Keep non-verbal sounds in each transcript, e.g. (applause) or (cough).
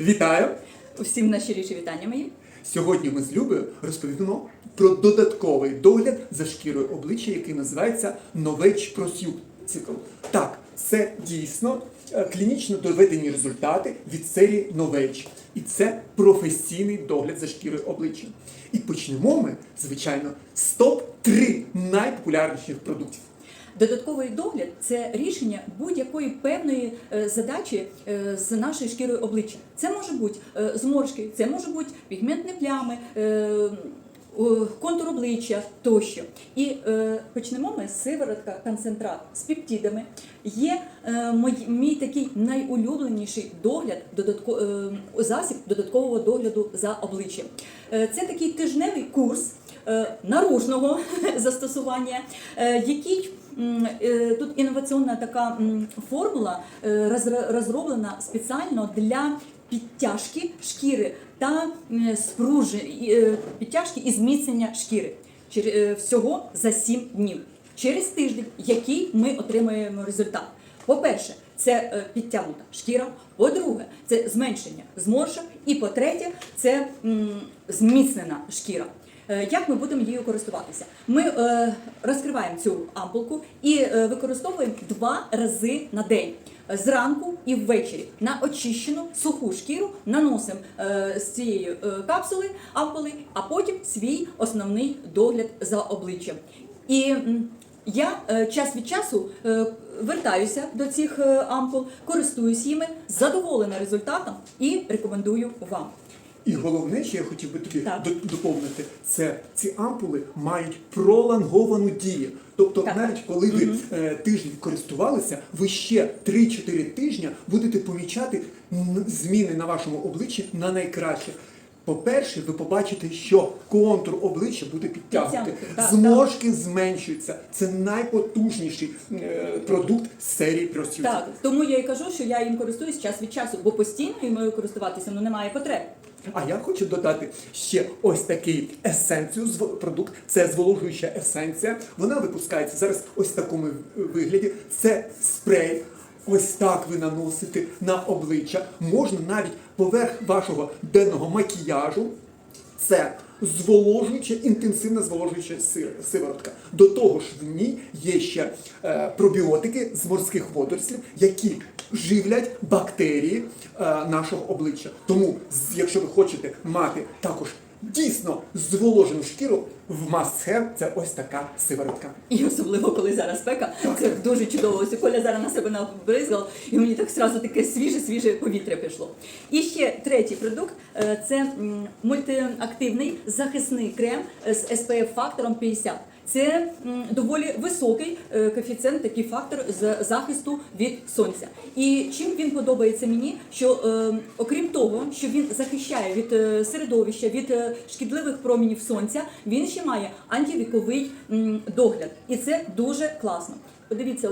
Вітаю! Усім найщиріші вітання мої. Сьогодні ми з Любою розповімо про додатковий догляд за шкірою обличчя, який називається Novage Prosute цикл. Так, це дійсно е, клінічно доведені результати від серії Novage. І це професійний догляд за шкірою обличчя. І почнемо ми, звичайно, з топ-3 найпопулярніших продуктів. Додатковий догляд це рішення будь-якої певної е, задачі е, з нашою шкірою обличчя. Це може бути е, зморшки, це може бути пігментні плями. Контур обличчя тощо. І почнемо ми з сиворотка концентрат з пептидами. Є мій, такий найулюбленіший догляд, засіб додаткового догляду за обличчям. Це такий тижневий курс наружного (laughs) застосування, який тут інноваційна така формула е, розроблена спеціально для підтяжки шкіри та спружи- е, підтяжки і зміцнення шкіри е, всього за 7 днів. Через тиждень, який ми отримаємо результат. По-перше, це е, підтягнута шкіра. По-друге, це зменшення зморшок. І по-третє, це зміцнена шкіра. Е, Як ми будемо її користуватися? Ми е, розкриваємо цю ампулку і е, використовуємо два рази на день. Зранку і ввечері на очищену суху шкіру наносимо е, з цієї е, капсули ампули, а потім свій основний догляд за обличчям. І я е, час від часу е, вертаюся до цих е, ампул, користуюсь їми, задоволена результатом і рекомендую вам. І головне, що я хотів би тобі доповнити, це ці ампули мають пролонговану дію. Тобто, Так, навіть коли ви е, тиждень користувалися, ви ще 3-4 тижні будете помічати зміни на вашому обличчі на найкраще. По-перше, ви побачите, що контур обличчя буде підтягнутий, Підтягнутий, так, зменшуються. Це найпотужніший е, продукт з серії Prosciutto. Так, тому я і кажу, що я їм користуюсь час від часу, бо постійно їм користуватися ну, немає потреби. А я хочу додати ще ось такий есенцію продукт. Це зволожуюча есенція. Вона випускається зараз ось в такому вигляді. Це спрей. Ось так ви наносите на обличчя. Можна навіть поверх вашого денного макіяжу. Це зволожуюча, інтенсивна зволожуюча сиворотка. До того ж, в ній є ще е, пробіотики з морських водорослів, які живлять бактерії е, нашого обличчя. Тому, якщо ви хочете мати також дійсно зволожену шкіру, в must це ось така сиворотка. І особливо, коли зараз пека, це дуже чудово. Ось Коля зараз на себе набризгав, і мені так зразу таке свіже, свіже повітря пішло. І ще третій продукт е, це мультиактивний захисний крем з SPF фактором 50. Це доволі високий е, коефіцієнт, такий фактор з захисту від сонця. І чим він подобається мені, що е, окрім того, що він захищає від е, середовища, від шкідливих промінів сонця, він ще має антивіковий догляд. І це дуже класно. Подивіться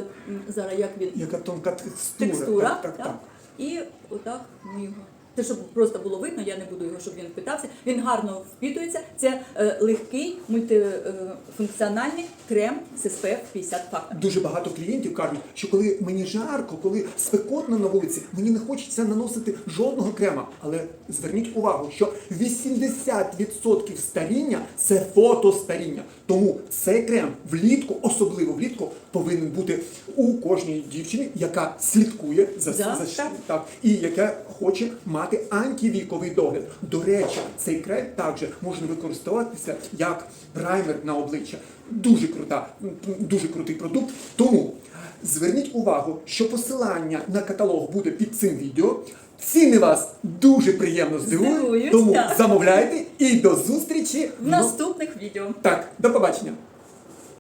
зараз, як він Яка тонка текстура. текстура. Так, так, так. І отак ми його. Це щоб просто було видно, я не буду його, щоб він впитався. Він гарно впітується. Це е, легкий мультифункціональний крем з SPF 50 фактор. Дуже багато клієнтів кажуть, що коли мені жарко, коли спекотно на вулиці, мені не хочеться наносити жодного крема. Але зверніть увагу, що 80% старіння це фотостаріння. Тому цей крем влітку, особливо влітку, повинен бути у кожній дівчині, яка слідкує за, Да, за так. так, і яка хоче мати антивіковий догляд. До речі, цей крем також можна використовуватися як праймер на обличчя. Дуже крута, дуже крутий продукт. Тому зверніть увагу, що посилання на каталог буде під цим відео. Ціни вас дуже приємно здивують, Здивують, тому так. замовляйте і до зустрічі В наступних відео. Так, до побачення.